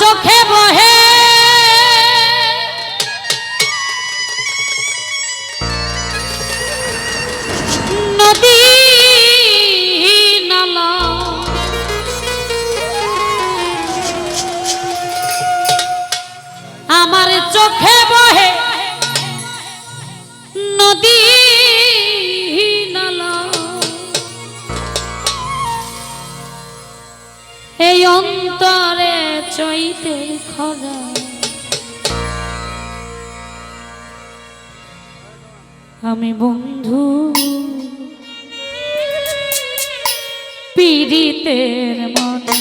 চোখে বহে। নদী নালা। আমার চোখে বহে। নদী চৈতের খরা আমি বন্ধু পীড়িতের মনে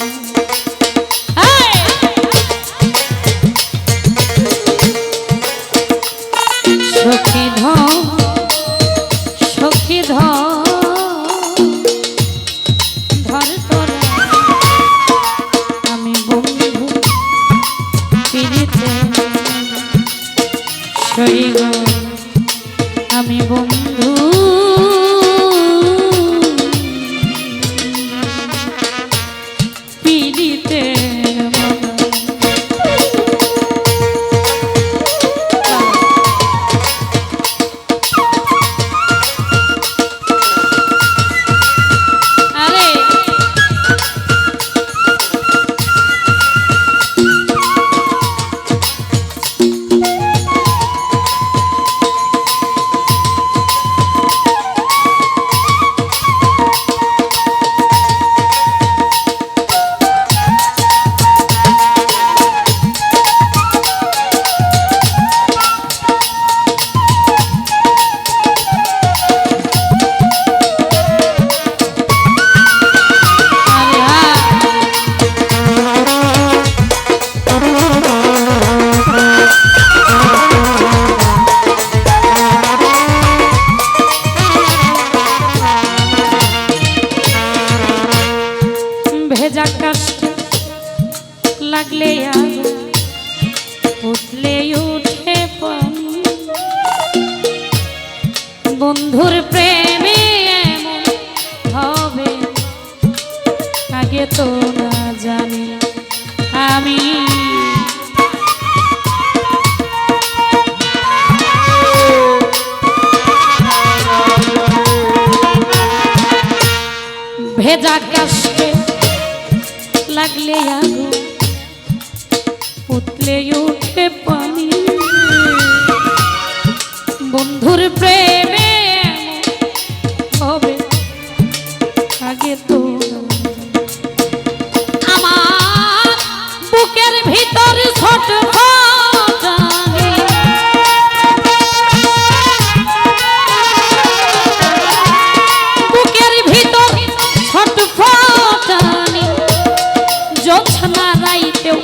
জোছনা রাইতেও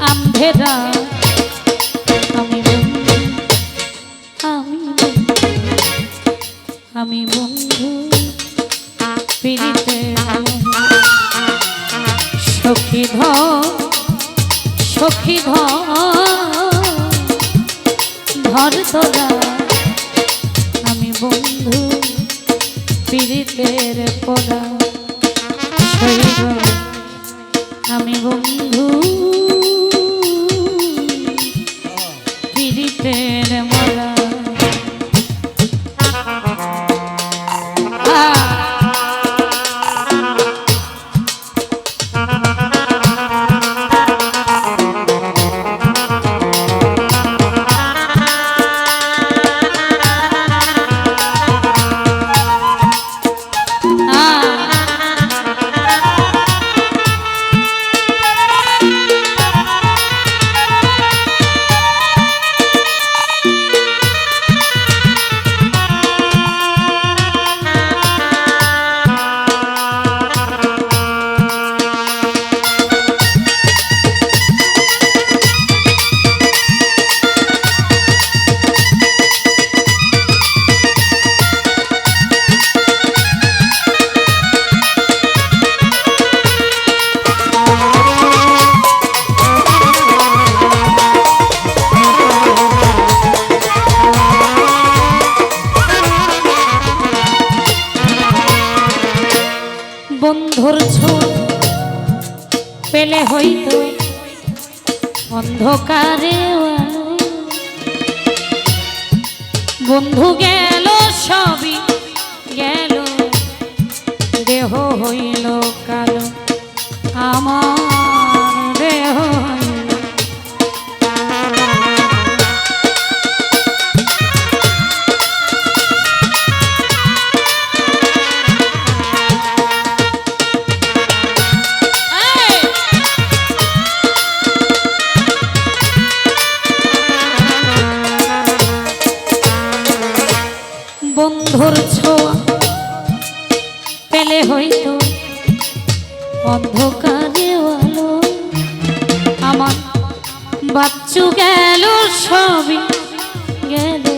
আমি আমি আমি পিড়িতে সখী ধ সখী ধ ধর আমি বন্ধু, পীড়িতের পড়া। আমি বন্ধু পীড়িতের বন্ধুর পেলে হইতো অন্ধকারে বন্ধু গেল সবই গেল দেহ হইল কালো। আমার বাচ্চু গেল সবই গেল।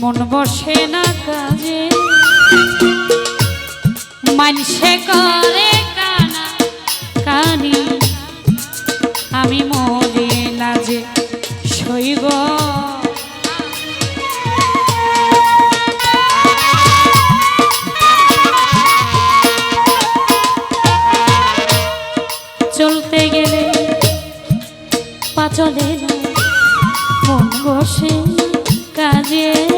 মন বসে না কাজে। মানসে করে কানা কানি। আমি মরে লাজে শৈব চলতে গেলে পাচলে না মন বসে কাজে।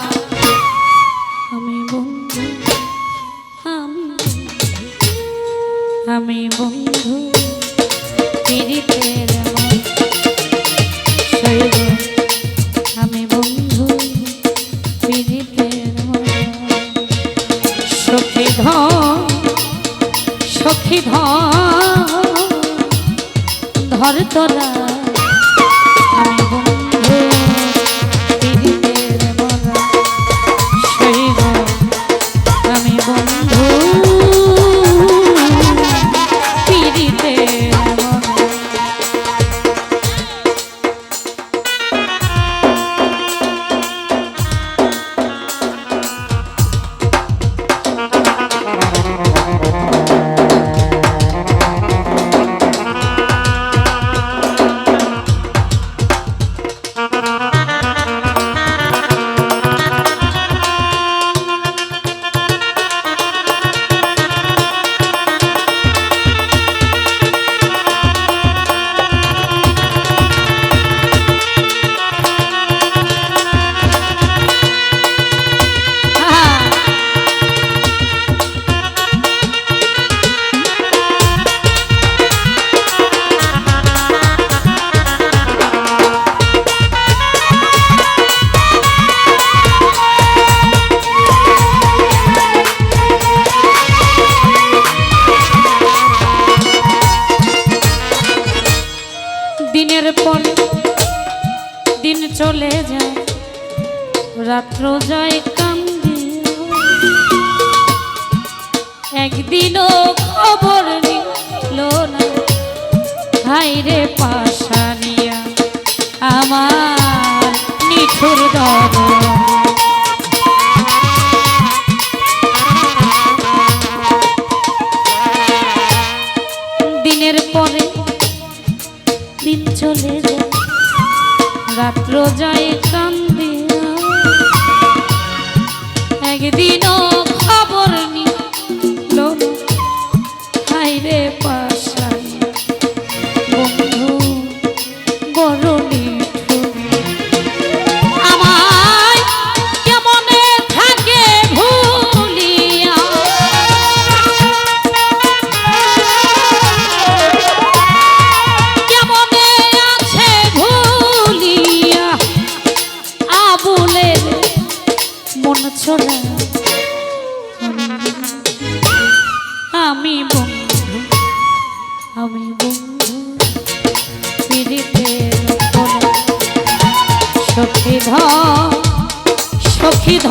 সখী ধন ধর তোরা জয় কান্দে। একদিনও খবর নিল না। হাইরে আমার নিঠুর দরবার। আমি বন্ধু আমি বন্ধু পিড়িতে সখী ধ সখী ধ